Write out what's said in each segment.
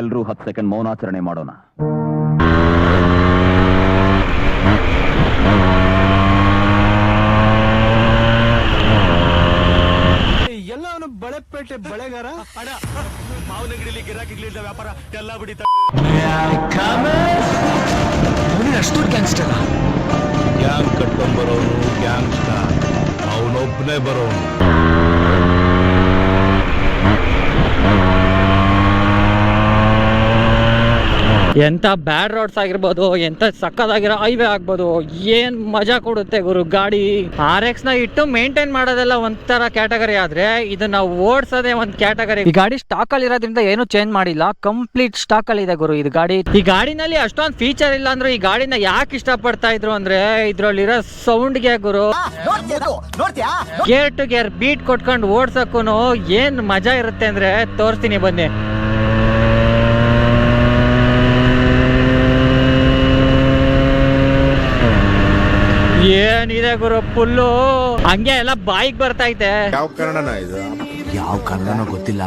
ಎಲ್ರೂ ಹತ್ತು ಸೆಕೆಂಡ್ ಮೌನಾಚರಣೆ ಮಾಡೋಣ. ಎಲ್ಲವನು ಬಳೆಪೇಟೆ ಬಳೆಗಾರ? ಮಾವನಗಡಿಲಿ ಗಿರಾಕಿಗಳಿಂದ ವ್ಯಾಪಾರ ಎಲ್ಲ ಬಿಡಿತ ಅಷ್ಟು ಗ್ಯಾಂಗ್ಸ್ಟರ್ ಗ್ಯಾಂಗ್ ಕಟ್ಕೊಂಬರೋನು ಗ್ಯಾಂಗ್ ಸ್ಟಾರ್ ಅವನೊಬ್ಬನೇ ಬರೋನು. ಎಂತ ಬ್ಯಾಡ್ ರೋಡ್ಸ್ ಆಗಿರ್ಬೋದು ಎಂಥ ಸಕ್ಕದಾಗಿರೋ ಹೈವೇ ಆಗ್ಬೋದು ಏನು ಮಜಾ ಕೊಡುತ್ತೆ ಗುರು ಗಾಡಿ? ಆರ್ ಎಕ್ಸ್ನ ಇಟ್ಟು ಮೇಂಟೈನ್ ಮಾಡೋದೆಲ್ಲ ಒಂಥರ ಕ್ಯಾಟಗರಿ ಆದ್ರೆ ಇದನ್ನ ಓಡಿಸೋದೇ ಒಂದು ಕ್ಯಾಟಗರಿ ಈ ಗಾಡಿ ಸ್ಟಾಕ್ ಅಲ್ಲಿ ಇರೋದ್ರಿಂದ ಏನು ಚೇಂಜ್ ಮಾಡಿಲ್ಲ ಕಂಪ್ಲೀಟ್ ಸ್ಟಾಕ್ ಅಲ್ಲಿ ಇದೆ ಗುರು ಇದು ಗಾಡಿ. ಈ ಗಾಡಿನಲ್ಲಿ ಅಷ್ಟೊಂದು ಫೀಚರ್ ಇಲ್ಲ ಅಂದ್ರೆ ಈ ಗಾಡಿನ ಯಾಕೆ ಇಷ್ಟಪಡ್ತಾ ಇದ್ರು ಅಂದ್ರೆ ಇದ್ರಲ್ಲಿರೋ ಸೌಂಡ್ಗೆ ಗುರು. ಗೇರ್ ಟು ಗೇರ್ ಬೀಟ್ ಕೊಟ್ಕೊಂಡು ಓಡ್ಸಕ್ಕೂ ಏನು ಮಜಾ ಇರುತ್ತೆ ಅಂದ್ರೆ ತೋರಿಸ್ತೀನಿ ಬನ್ನಿ. ಏನಿದೆ ಗುರು ಫುಲ್ಲು ಹಂಗೆ ಎಲ್ಲ ಬಾಯಿಗೆ ಬರ್ತೈತೆ ಯಾವ ಕನ್ನಡನ ಇದು? ಯಾವ ಕನ್ನಡನೋ ಗೊತ್ತಿಲ್ಲ.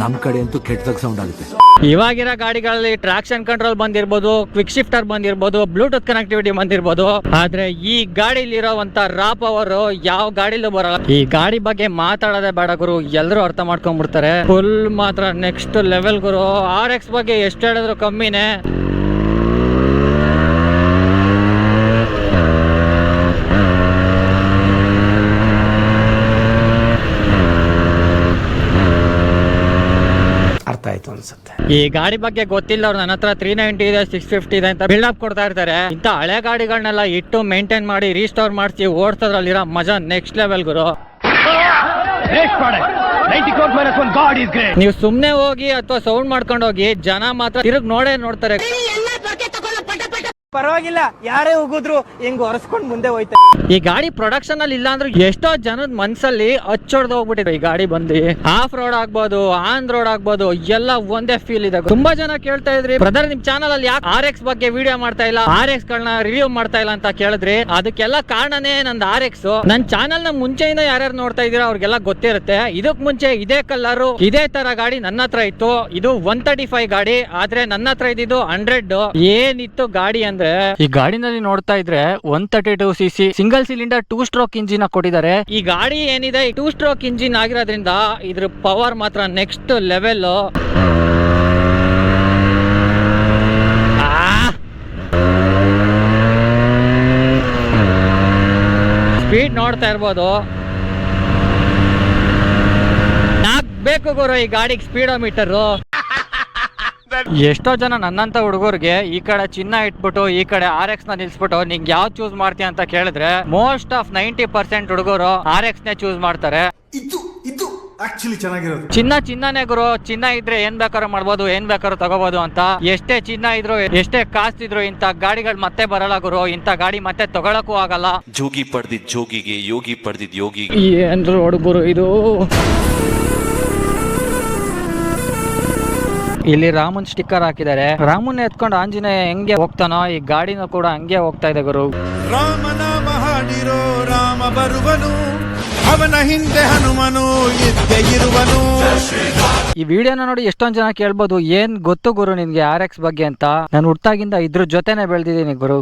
ನಮ್ ಕಡೆ ಅಂತೂ ಕೆಟ್ಟದಾಗ ಸೌಂಡ್ ಆಗುತ್ತೆ. ಇವಾಗಿರೋ ಗಾಡಿಗಳಲ್ಲಿ ಟ್ರಾಕ್ಷನ್ ಕಂಟ್ರೋಲ್ ಬಂದಿರ್ಬೋದು ಕ್ವಿಕ್ ಶಿಫ್ಟರ್ ಬಂದಿರ್ಬೋದು ಬ್ಲೂಟೂತ್ ಕನೆಕ್ಟಿವಿಟಿ ಬಂದಿರ್ಬೋದು. ಆದ್ರೆ ಈ ಗಾಡಿಲಿ ಇರೋವಂತ ರಾ ಪವರ್ ಯಾವ ಗಾಡಿಲೂ ಬರಲ್ಲ. ಈ ಗಾಡಿ ಬಗ್ಗೆ ಮಾತಾಡೋದೇ ಬೇಡ ಗುರು ಎಲ್ಲರೂ ಅರ್ಥ ಮಾಡ್ಕೊಂಡ್ಬಿಡ್ತಾರೆ. ಫುಲ್ ಮಾತ್ರ ನೆಕ್ಸ್ಟ್ ಲೆವೆಲ್ ಗುರು. ಆರ್ ಎಕ್ಸ್ ಬಗ್ಗೆ ಎಷ್ಟು ಹೇಳಿದ್ರು ಕಮ್ಮಿನೇ. ಅನ್ಸುತ್ತೆ. ಈ ಗಾಡಿ ಬಗ್ಗೆ ಗೊತ್ತಿಲ್ಲ ಅವ್ರು ನನ್ನ ಹತ್ರ ತ್ರೀ ನೈಂಟಿ ಇದೆ ಸಿಕ್ಸ್ ಫಿಫ್ಟಿ ಇದೆ ಅಂತ ಬಿಲ್ಡ್ ಅಪ್ ಕೊಡ್ತಾ ಇರ್ತಾರೆ. ಇಂಥ ಹಳೆ ಗಾಡಿಗಳನ್ನೆಲ್ಲ ಇಟ್ಟು ಮೇಂಟೈನ್ ಮಾಡಿ ರೀಸ್ಟೋರ್ ಮಾಡಿಸಿ ಓಡಿಸೋದ್ರಲ್ಲಿರೋ ಮಜಾ ನೆಕ್ಸ್ಟ್ ಲೆವೆಲ್ ಗುರು. ನೀವು ಸುಮ್ನೆ ಹೋಗಿ ಅಥವಾ ಸೌಂಡ್ ಮಾಡ್ಕೊಂಡು ಹೋಗಿ ಜನ ಮಾತ್ರ ತಿರುಗ್ ನೋಡೇ ನೋಡ್ತಾರೆ. ಪರವಾಗಿಲ್ಲ, ಯಾರೇ ಹೋಗಿದ್ರು ಹಿಂಗ್ ಒರೆಸ್ಕೊಂಡ್ ಮುಂದೆ ಹೋಯ್ತಾ ಈ ಗಾಡಿ ಪ್ರೊಡಕ್ಷನ್ ಅಲ್ಲಿ ಇಲ್ಲ ಅಂದ್ರೆ ಎಷ್ಟೋ ಜನದ ಮನ್ಸಲ್ಲಿ ಅಚ್ಚೊಡ್ದು ಹೋಗ್ಬಿಟ್ಟಿದೆ. ಈ ಗಾಡಿ ಬಂದು ಆಫ್ ರೋಡ್ ಆಗ್ಬೋದು ಆನ್ ರೋಡ್ ಆಗ್ಬೋದು, ಎಲ್ಲ ಒಂದೇ ಫೀಲ್ ಇದೆ. ತುಂಬಾ ಜನ ಕೇಳ್ತಾ ಇದ್ರಿ. ಬ್ರದರ್ ನಿಮ್ ಚಾನಲ್ ಅಲ್ಲಿ ಯಾಕೆ ಆರ್ ಎಕ್ಸ್ ಬಗ್ಗೆ ವಿಡಿಯೋ ಮಾಡ್ತಾ ಇಲ್ಲ? ಆರ್ ಎಕ್ಸ್ ಗಳನ್ನ ರಿವ್ಯೂ ಮಾಡ್ತಾ ಇಲ್ಲ ಅಂತ ಕೇಳಿದ್ರಿ. ಅದಕ್ಕೆಲ್ಲ ಕಾರಣನೇ ನಂದು ಆರ್ ಎಕ್ಸ್ ನನ್ ಚಾನಲ್ನ ಮುಂಚೆಯಿಂದ ಯಾರ್ಯಾರು ನೋಡ್ತಾ ಇದೀರಾ ಅವ್ರಿಗೆಲ್ಲ ಗೊತ್ತಿರುತ್ತೆ. ಇದಕ್ ಮುಂಚೆ ಇದೇ ಕಲರ್ ಇದೇ ತರ ಗಾಡಿ ನನ್ನ ಹತ್ರ ಇತ್ತು. ಇದು ಒನ್ ತರ್ಟಿ ಫೈವ್ ಗಾಡಿ, ಆದ್ರೆ ನನ್ನ ಹತ್ರ ಇದ್ದಿದ್ದು ಹಂಡ್ರೆಡ್ ಏನಿತ್ತು ಗಾಡಿ ಅಂದ್ರೆ ಈ ಗಾಡಿನಲ್ಲಿ ನೋಡ್ತಾ ಇದ್ರೆ one thirty two C C single cylinder two stroke engine ಕೊಟ್ಟಿದ್ದಾರೆ. ಈ ಗಾಡಿ ಏನಿದೆ ಟೂ ಸ್ಟ್ರೋಕ್ ಇಂಜಿನ್ ಆಗಿರೋದ್ರಿಂದ ಇದ್ರ ಪವರ್ ಮಾತ್ರ ನೆಕ್ಸ್ಟ್ ಲೆವೆಲ್ ಸ್ಪೀಡ್ ನೋಡ್ತಾ ಇರ್ಬೋದು. ಬೇಕು ಗುರು ಈ ಗಾಡಿಗೆ ಸ್ಪೀಡೋಮೀಟರ್ ಎಷ್ಟೋ ಜನ ನನ್ನಂತ ಹುಡುಗರಿಗೆ ಈ ಕಡೆ ಚಿನ್ನ ಇಟ್ಬಿಟ್ಟು ಈ ಕಡೆ ಆರ್ ಎಕ್ಸ್ನ ನಿಲ್ಸ್ಬಿಟ್ಟು ನಿಂಗೆ ಯಾವ್ದು ಚೂಸ್ ಮಾಡ್ತೀಯ ಅಂತ ಕೇಳಿದ್ರೆ ಮೋಸ್ಟ್ ಆಫ್ ನೈಂಟಿ ಪರ್ಸೆಂಟ್ ಹುಡುಗರು ಆರ್ ಎಕ್ಸ್ ನೇ ಚೂಸ್ ಮಾಡ್ತಾರೆ. ಇದು ಇದು ಆಕ್ಚುಲಿ ಚೆನ್ನಾಗಿರೋದು. ಚಿನ್ನ ಚಿನ್ನನೇ ಗುರು ಚಿನ್ನ ಇದ್ರೆ ಏನ್ ಬೇಕಾದ್ರೂ ಮಾಡ್ಬೋದು ಏನ್ ಬೇಕಾದ್ರೂ ತಗೋಬಹುದು ಅಂತ. ಎಷ್ಟೇ ಚಿನ್ನ ಇದ್ರು ಎಷ್ಟೇ ಕಾಸ್ತಿದ್ರು ಇಂತ ಗಾಡಿಗಳು ಮತ್ತೆ ಬರಲ್ಲ ಗುರು ಇಂತ ಗಾಡಿ ಮತ್ತೆ ತಗೊಳಕ್ಕೂ ಆಗಲ್ಲ. ಜೋಗಿ ಪಡೆದಿದ್ ಜೋಗಿಗೆ ಯೋಗಿ ಪಡೆದಿದ್ ಯೋಗಿಗೆ. ಏನ್ ಹುಡುಗರು ಇದು? ಇಲ್ಲಿ ರಾಮನ್ ಸ್ಟಿಕ್ಕರ್ ಹಾಕಿದ್ದಾರೆ. ರಾಮನ್ ಎತ್ಕೊಂಡು ಆಂಜನೇಯ ಹೆಂಗೆ ಹೋಗ್ತಾನೋ ಈ ಗಾಡಿನೂ ಕೂಡ ಹಂಗೆ ಹೋಗ್ತಾ ಇದೆ ಗುರು. ರಾಮನ ಮಹಾಡಿರೋ ರಾಮ ಬರುವನು ಅವನ ಹಿಂದೆ ಹನುಮನು ಇದ್ದೆ ಇರುವನು. ಈ ವಿಡಿಯೋನ ನೋಡಿ ಎಷ್ಟೊಂದ್ ಜನ ಕೇಳ್ಬೋದು ಏನ್ ಗೊತ್ತು ಗುರು ನಿನ್ಗೆ ಆರ್ ಎಕ್ಸ್ ಬಗ್ಗೆ ಅಂತ. ನಾನು ಹುಟ್ಟಾಗಿಂದ ಇದ್ರ ಜೊತೆನೆ ಬೆಳೆದಿದ್ದೀನಿ ಗುರು.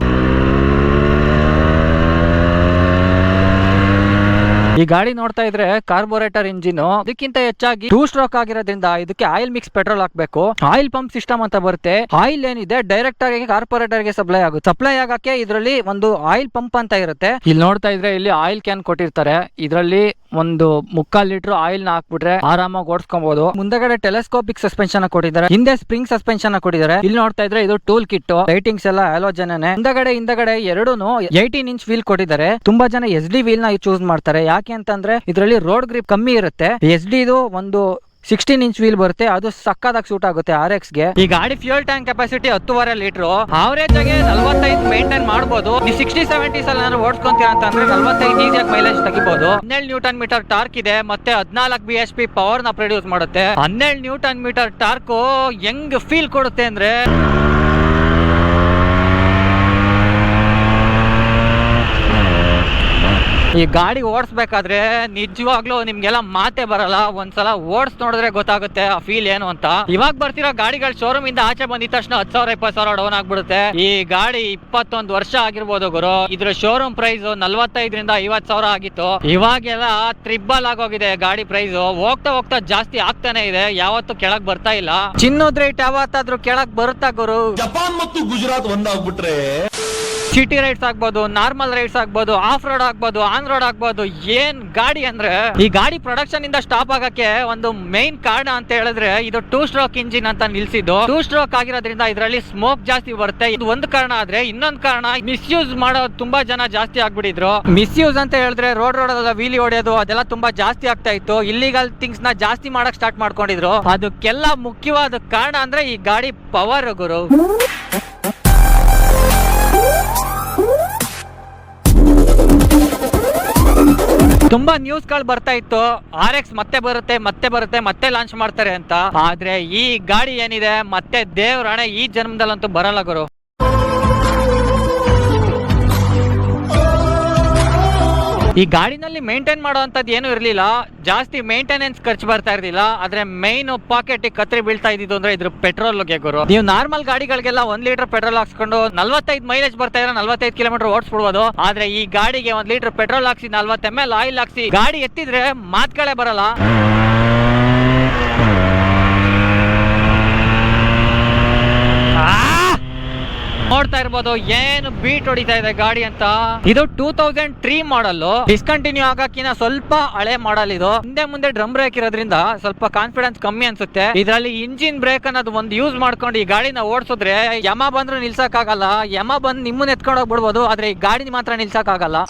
ಈ ಗಾಡಿ ನೋಡ್ತಾ ಇದ್ರೆ ಕಾರ್ಬೋರೇಟರ್ ಇಂಜಿನ್ ಇದಕ್ಕಿಂತ ಹೆಚ್ಚಾಗಿ ಟೂ ಸ್ಟ್ರೋಕ್ ಆಗಿರೋದ್ರಿಂದ ಇದಕ್ಕೆ ಆಯಿಲ್ ಮಿಕ್ಸ್ ಪೆಟ್ರೋಲ್ ಹಾಕ್ಬೇಕು. ಆಯಿಲ್ ಪಂಪ್ ಸಿಸ್ಟಮ್ ಅಂತ ಬರುತ್ತೆ. ಆಯಿಲ್ ಏನಿದೆ ಡೈರೆಕ್ಟ್ ಆಗಿ ಕಾರ್ಪೊರೇಟರ್ಗೆ ಸಪ್ಲೈ ಆಗುತ್ತೆ. ಸಪ್ಲೈ ಆಗಕ್ಕೆ ಇದರಲ್ಲಿ ಒಂದು ಆಯಿಲ್ ಪಂಪ್ ಅಂತ ಇರುತ್ತೆ. ಇಲ್ಲಿ ನೋಡ್ತಾ ಇದ್ರೆ ಇಲ್ಲಿ ಆಯಿಲ್ ಕ್ಯಾನ್ ಕೊಟ್ಟಿರ್ತಾರೆ. ಇದರಲ್ಲಿ ಒಂದು ಮುಕ್ಕಾಲ್ ಲೀಟರ್ ಆಯಿಲ್ನ ಹಾಕ್ಬಿಟ್ರೆ ಆರಾಮಾಗಿ ಓಡಿಸ್ಕೊಬಹುದು ಮುಂದಗಡೆ ಟೆಲೆಸ್ಕೋಪಿಕ್ ಸಸ್ಪೆನ್ಷನ್ ಕೊಟ್ಟಿದ್ದಾರೆ. ಹಿಂದೆ ಸ್ಪ್ರಿಂಗ್ ಸಸ್ಪೆನ್ಷನ್ ಕೊಟ್ಟಿದ್ದಾರೆ. ಇಲ್ಲಿ ನೋಡ್ತಾ ಇದ್ರೆ ಇದು ಟೂಲ್ ಕಿಟ್ ಲೈಟಿಂಗ್ಸ್ ಎಲ್ಲ ಹ್ಯಾಲೋಜನ್ ಹಿಂದಗಡೆ ಹಿಂದಗಡೆ ಎರಡೂನು ಏಯ್ಟೀನ್ ಇಂಚ್ ವೀಲ್ ಕೊಟ್ಟಿದ್ದಾರೆ. ತುಂಬಾ ಜನ ಎಸ್ ಡಿ ವೀಲ್ನ ಚೂಸ್ ಮಾಡ್ತಾರೆ. ಯಾಕೆ ಅಂತಂದ್ರೆ ಇದರಲ್ಲಿ ರೋಡ್ ಗ್ರಿಪ್ ಕಮ್ಮಿ ಇರುತ್ತೆ. ಎಸ್ ಡಿ ಇದು ಒಂದು ಸಿಕ್ಸ್ಟೀನ್ ಇಂಚ್ ವೀಲ್ ಬರುತ್ತೆ, ಅದು ಸಕ್ಕದಾಗಿ ಸೂಟ್ ಆಗುತ್ತೆ ಆರ್ ಎಕ್ಸ್ಗೆ. ಈ ಗಾಡಿ ಫ್ಯೂಲ್ ಟ್ಯಾಂಕ್ ಕೆಪಾಸಿಟಿ ಹತ್ತುವರೆ ಲೀಟರ್ ಅವರೇಜ್ ಆಗಿ ನಲ್ವತ್ತೈದು ಮೇಂಟೈನ್ ಮಾಡಬಹುದು ಈ ಸಿಕ್ಸ್ಟಿ ಸೆವೆಂಟೀಸ್ ಅಲ್ಲಿ ಏನಾದ್ರು ಅಂತ ಅಂತಂದ್ರೆ ನಲ್ವತ್ತೈದು ಈಸಿಯಾಗಿ ಮೈಲೇಜ್ ತೆಗಿಬಹುದು ಹನ್ನೆರಡು ನ್ಯೂಟನ್ ಮೀಟರ್ ಟಾರ್ಕ್ ಇದೆ, ಮತ್ತೆ ಹದಿನಾಲ್ಕು ಬಿ ಎಸ್ ಪಿ ಪವರ್ನ ಪ್ರೊಡ್ಯೂಸ್ ಮಾಡುತ್ತೆ. ಹನ್ನೆರಡು ನ್ಯೂಟನ್ ಮೀಟರ್ ಟಾರ್ಕ್ ಹೆಂಗ್ ಫೀಲ್ ಕೊಡುತ್ತೆ ಅಂದ್ರೆ ಈ ಗಾಡಿ ಓಡಿಸ್ಬೇಕಾದ್ರೆ ನಿಜವಾಗ್ಲೂ ನಿಮ್ಗೆಲ್ಲ ಮಾತೆ ಬರಲ್ಲ. ಒಂದ್ಸಲ ಓಡಿಸ್ ನೋಡಿದ್ರೆ ಗೊತ್ತಾಗುತ್ತೆ ಆ ಫೀಲ್ ಏನು ಅಂತ. ಇವಾಗ ಬರ್ತಿರೋ ಗಾಡಿಗಳ ಶೋರೂಮ್ ಇಂದ ಆಚೆ ಬಂದಿದ ತಕ್ಷಣ ಹತ್ತು ಸಾವಿರ ಇಪ್ಪತ್ತು ಸಾವಿರ ಡೌನ್ ಆಗ್ಬಿಡುತ್ತೆ. ಈ ಗಾಡಿ ಇಪ್ಪತ್ತೊಂದು ವರ್ಷ ಆಗಿರ್ಬೋದು ಗುರು. ಇದ್ರ ಶೋರೂಮ್ ಪ್ರೈಸ್ ನಲ್ವತ್ತೈದರಿಂದ ಐವತ್ ಸಾವಿರ ಆಗಿತ್ತು. ಇವಾಗೆಲ್ಲ ತ್ರಿಬಲ್ ಆಗೋಗಿದೆ ಗಾಡಿ ಪ್ರೈಸ್ ಹೋಗ್ತಾ ಹೋಗ್ತಾ ಜಾಸ್ತಿ ಆಗ್ತಾನೆ ಇದೆ. ಯಾವತ್ತು ಕೆಳಗ್ ಬರ್ತಾ ಇಲ್ಲ. ಚಿನ್ನದ ರೇಟ್ ಯಾವತ್ತಾದ್ರೂ ಕೆಳಗ್ ಬರುತ್ತಾ ಗುರು? ಜಪಾನ್ ಮತ್ತು ಗುಜರಾತ್ ಒಂದಾಗ್ಬಿಟ್ರೆ ಸಿಟಿ ರೈಡ್ಸ್ ಆಗ್ಬೋದು, ನಾರ್ಮಲ್ ರೈಡ್ಸ್ ಆಗ್ಬೋದು, ಆಫ್ ರೋಡ್ ಆಗ್ಬೋದು, ಆನ್ ರೋಡ್ ಆಗ್ಬೋದು, ಏನ್ ಗಾಡಿ ಅಂದ್ರೆ? ಈ ಗಾಡಿ ಪ್ರೊಡಕ್ಷನ್ ಇಂದ ಸ್ಟಾಪ್ ಆಗಕ್ಕೆ ಒಂದು ಮೇನ್ ಕಾರಣ ಅಂತ ಹೇಳಿದ್ರೆ ಇದು ಟೂ ಸ್ಟ್ರೋಕ್ ಇಂಜಿನ್ ಅಂತ ನಿಲ್ಸಿದ್ದು. ಟೂ ಸ್ಟ್ರೋಕ್ ಆಗಿರೋದ್ರಿಂದ ಇದರಲ್ಲಿ ಸ್ಮೋಕ್ ಜಾಸ್ತಿ ಬರುತ್ತೆ. ಇದು ಒಂದು ಕಾರಣ ಆದ್ರೆ ಇನ್ನೊಂದು ಕಾರಣ ಮಿಸ್ಯೂಸ್ ಮಾಡೋ ತುಂಬಾ ಜನ ಜಾಸ್ತಿ ಆಗ್ಬಿಟ್ಟಿದ್ರು. ಮಿಸ್ಯೂಸ್ ಅಂತ ಹೇಳಿದ್ರೆ ರೋಡ್ ರೋಡ್ ವೀಲಿ ಹೊಡೆಯೋದು, ಅದೆಲ್ಲ ತುಂಬಾ ಜಾಸ್ತಿ ಆಗ್ತಾ ಇತ್ತು. ಇಲ್ಲಿಗಲ್ ಥಿಂಗ್ಸ್ನ ಜಾಸ್ತಿ ಮಾಡಕ್ ಸ್ಟಾರ್ಟ್ ಮಾಡ್ಕೊಂಡಿದ್ರು. ಅದಕ್ಕೆಲ್ಲ ಮುಖ್ಯವಾದ ಕಾರಣ ಅಂದ್ರೆ ಈ ಗಾಡಿ ಪವರ್ ಗುರು. ತುಂಬಾ ನ್ಯೂಸ್ಗಳು ಬರ್ತಾ ಇತ್ತು. ಆರ್ ಎಕ್ಸ್ ಮತ್ತೆ ಬರುತ್ತೆ ಮತ್ತೆ ಬರುತ್ತೆ, ಮತ್ತೆ ಲಾಂಚ್ ಮಾಡ್ತಾರೆ ಅಂತ. ಆದ್ರೆ ಈ ಗಾಡಿ ಏನಿದೆ, ಮತ್ತೆ ದೇವ್ರಾಣೆ ಈ ಜನ್ಮದಲ್ಲಂತೂ ಬರಲ್ಲ ಗುರು. ಈ ಗಾಡಿನಲ್ಲಿ ಮೇಂಟೈನ್ ಮಾಡುವಂಥದ್ದು ಏನು ಇರಲಿಲ್ಲ. ಜಾಸ್ತಿ ಮೇಂಟೆನೆನ್ಸ್ ಖರ್ಚು ಬರ್ತಾ ಇರಲಿಲ್ಲ. ಆದ್ರೆ ಮೈನ್ ಪಾಕೆಟ್ ಕತ್ರಿ ಬೀಳ್ತಾ ಇದ್ದಿದ್ದು ಅಂದ್ರೆ ಇದ್ರ ಪೆಟ್ರೋಲ್ ಗುರು. ನೀವು ನಾರ್ಮಲ್ ಗಾಡಿಗಳಿಗೆಲ್ಲ ಒಂದ್ ಲೀಟರ್ ಪೆಟ್ರೋಲ್ ಹಾಕ್ಸ್ಕೊಂಡು ನಲ್ವತ್ತೈದು ಮೈಲೇಜ್ ಬರ್ತಾ ಇದ್ರೆ ನಲ್ವತ್ತೈದು ಕಿಲೋಮೀಟರ್ ಓಡಿಸ್ಬಿಡ್ಬೋದು. ಆದ್ರೆ ಈ ಗಾಡಿಗೆ ಒಂದ್ ಲೀಟರ್ ಪೆಟ್ರೋಲ್ ಹಾಕ್ಸಿ, ನಲ್ವತ್ತು ಎಲ್ ಆಯಿಲ್ ಹಾಕ್ಸಿ, ಗಾಡಿ ಎತ್ತಿದ್ರೆ ಮಾತುಗಳೇ ಬರಲ್ಲ. ನೋಡ್ತಾ ಇರ್ಬೋದು, ಏನು ಬೀಟ್ ಹೊಡಿತಾ ಇದೆ ಗಾಡಿ ಅಂತ. ಇದು two thousand three model discontinue ಆಗಕ್ಕಿನ ಸ್ವಲ್ಪ ಹಳೆ ಮಾಡಲ್ ಇದು. ಹಿಂದೆ ಮುಂದೆ ಡ್ರಮ್ ಬ್ರೇಕ್ ಇರೋದ್ರಿಂದ ಸ್ವಲ್ಪ ಕಾನ್ಫಿಡೆನ್ಸ್ ಕಮ್ಮಿ ಅನ್ಸುತ್ತೆ. ಇದರಲ್ಲಿ ಇಂಜಿನ್ ಬ್ರೇಕ್ ಅನ್ನೋದು ಒಂದು ಯೂಸ್ ಮಾಡ್ಕೊಂಡು ಈ ಗಾಡಿನ ಓಡಿಸಿದ್ರೆ ಯಮ ಬಂದ್ರು ನಿಲ್ಸಕ್ ಆಗಲ್ಲ ಯಮ ಬಂದ್ ನಿಮ್ಮನ್ನ ಎತ್ಕೊಂಡು ಹೋಗ್ಬಿಡ್ಬೋದು, ಆದ್ರೆ ಈ ಗಾಡಿ ಮಾತ್ರ ನಿಲ್ಸಕ್ ಆಗಲ್ಲ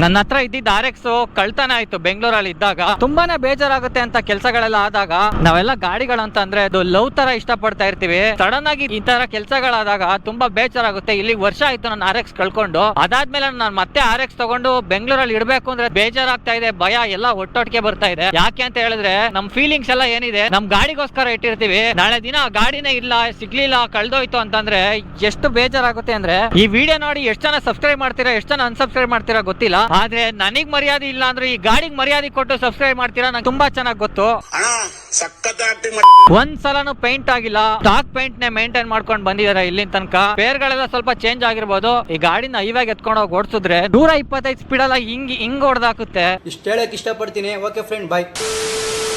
ನನ್ನ ಹತ್ರ ಇದ್ದಿದ್ದ ಆರ್ ಎಕ್ಸ್ ಕಳ್ತನ ಆಯ್ತು ಬೆಂಗಳೂರಲ್ಲಿ ಇದ್ದಾಗ. ತುಂಬಾನೇ ಬೇಜಾರಾಗುತ್ತೆ ಅಂತ ಕೆಲಸಗಳೆಲ್ಲ ಆದಾಗ. ನಾವೆಲ್ಲ ಗಾಡಿಗಳಂತ ಅಂದ್ರೆ ಅದು ಲವ್ ತರ ಇಷ್ಟ ಪಡ್ತಾ ಇರ್ತೀವಿ. ಸಡನ್ ಆಗಿ ಈ ತರ ಕೆಲಸಗಳಾದಾಗ ತುಂಬಾ ಬೇಜಾರಾಗುತ್ತೆ. ಇಲ್ಲಿ ವರ್ಷ ಆಯ್ತು ನನ್ನ ಆರ್ ಎಕ್ಸ್ ಕಳ್ಕೊಂಡು. ಅದಾದ್ಮೇಲೆ ನಾನು ಮತ್ತೆ ಆರ್ ಎಕ್ಸ್ ತಗೊಂಡು ಬೆಂಗಳೂರಲ್ಲಿ ಇಡಬೇಕು ಅಂದ್ರೆ ಬೇಜಾರಾಗ್ತಾ ಇದೆ, ಭಯ ಎಲ್ಲ ಒಟ್ಟೊಟ್ಟಿಗೆ ಬರ್ತಾ ಇದೆ. ಯಾಕೆ ಅಂತ ಹೇಳಿದ್ರೆ ನಮ್ ಫೀಲಿಂಗ್ಸ್ ಎಲ್ಲ ಏನಿದೆ, ನಮ್ ಗಾಡಿಗೋಸ್ಕರ ಇಟ್ಟಿರ್ತೀವಿ. ನಾಳೆ ದಿನ ಗಾಡಿನೇ ಇಲ್ಲ, ಸಿಗ್ಲಿಲ್ಲ, ಕಳ್ದೋಯ್ತು ಅಂತಂದ್ರೆ ಎಷ್ಟು ಬೇಜಾರಾಗುತ್ತೆ ಅಂದ್ರೆ. ಈ ವಿಡಿಯೋ ನೋಡಿ ಎಷ್ಟು ಜನ ಸಬ್ಸ್ಕ್ರೈಬ್ ಮಾಡ್ತೀರಾ, ಎಷ್ಟು ಜನ ಅನ್ಸಬ್ಸ್ಕ್ರೈಬ್ ಮಾಡ್ತೀರಾ ಗೊತ್ತಿಲ್ಲ. ಆದ್ರೆ ನನಗ್ ಮರ್ಯಾದೆ ಇಲ್ಲ ಅಂದ್ರೆ ಈ ಗಾಡಿಗೆ ಮರ್ಯಾದೆ ಕೊಟ್ಟು ಸಬ್ಸ್ಕ್ರೈಬ್ ಮಾಡ್ತೀರಾ? ನಂಗೆ ತುಂಬಾ ಚೆನ್ನಾಗಿ ಗೊತ್ತು. ಒಂದ್ ಸಲನು ಪೇಂಟ್ ಆಗಿಲ್ಲ. ಸ್ಟಾಕ್ ಪೇಂಟ್ ನೇ ಮೇಂಟೈನ್ ಮಾಡ್ಕೊಂಡು ಬಂದಿದಾರೆ ಇಲ್ಲಿನ ತನಕ. ಪೇರ್ಗಳೆಲ್ಲ ಸ್ವಲ್ಪ ಚೇಂಜ್ ಆಗಿರ್ಬೋದು. ಈ ಗಾಡಿನ ಐವಾಗ ಎತ್ಕೊಂಡು ಹೋಗಿ ಓಡಿಸಿದ್ರೆ ನೂರ ಇಪ್ಪತ್ತೈದು ಸ್ಪೀಡ್ ಎಲ್ಲ ಹಿಂಗ್ ಹಿಂಗ್ ಹೊಡೆದಾಕುತ್ತೆ ಇಷ್ಟ ಹೇಳಕ್ ಇಷ್ಟಪಡ್ತೀನಿ. ಓಕೆ ಫ್ರೆಂಡ್ ಬಾಯ್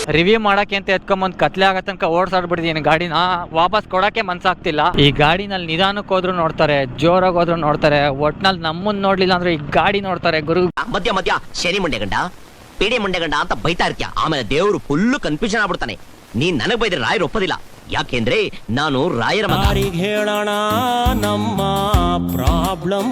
ರಿವ್ಯೂ ಮಾಡಕ್ಕೆ ಅಂತ ಎತ್ಕೊಂಬಂದ್ ಕತ್ಲೆ ಆಗೋ ತನಕ ಓಡ್ಸಾಡ್ಬಿಟ್ಟಿದೀನಿ. ಗಾಡಿನ ವಾಪಸ್ ಕೊಡಕ್ಕೆ ಮನ್ಸಾಗ್ತಿಲ್ಲ. ಈ ಗಾಡಿನಲ್ಲಿ ನಿಧಾನಕ್ಕೆ ಹೋದ್ರು ನೋಡ್ತಾರೆ ಜೋರಾಗಿ ಹೋದ್ರು ನೋಡ್ತಾರೆ ಒಟ್ನಲ್ಲಿ ನಮ್ಮನ್ನ ನೋಡ್ಲಿಲ್ಲ ಅಂದ್ರೆ ಈ ಗಾಡಿ ನೋಡ್ತಾರೆ ಗುರು. ಮಧ್ಯ ಮಧ್ಯ ಶನಿ ಮುಂಡೆ ಗಂಡ ಪಿಡಿ ಮುಂಡೆ ಗಂಡ ಅಂತ ಬೈತಾ ಇರ್ತೀಯ. ಆಮೇಲೆ ದೇವರು ಫುಲ್ ಕನ್ಫ್ಯೂಷನ್ ಆಗ್ಬಿಡ್ತಾನೆ. ನೀನ್ ನನಗ್ ಬೈದ್ರೆ ರಾಯರ್ ಒಪ್ಪದಿಲ್ಲ. ಯಾಕೆಂದ್ರೆ ನಾನು ರಾಯರ ಮಗ. ಹೇಳೋಣ ನಮ್ಮ ಪ್ರಾಬ್ಲಮ್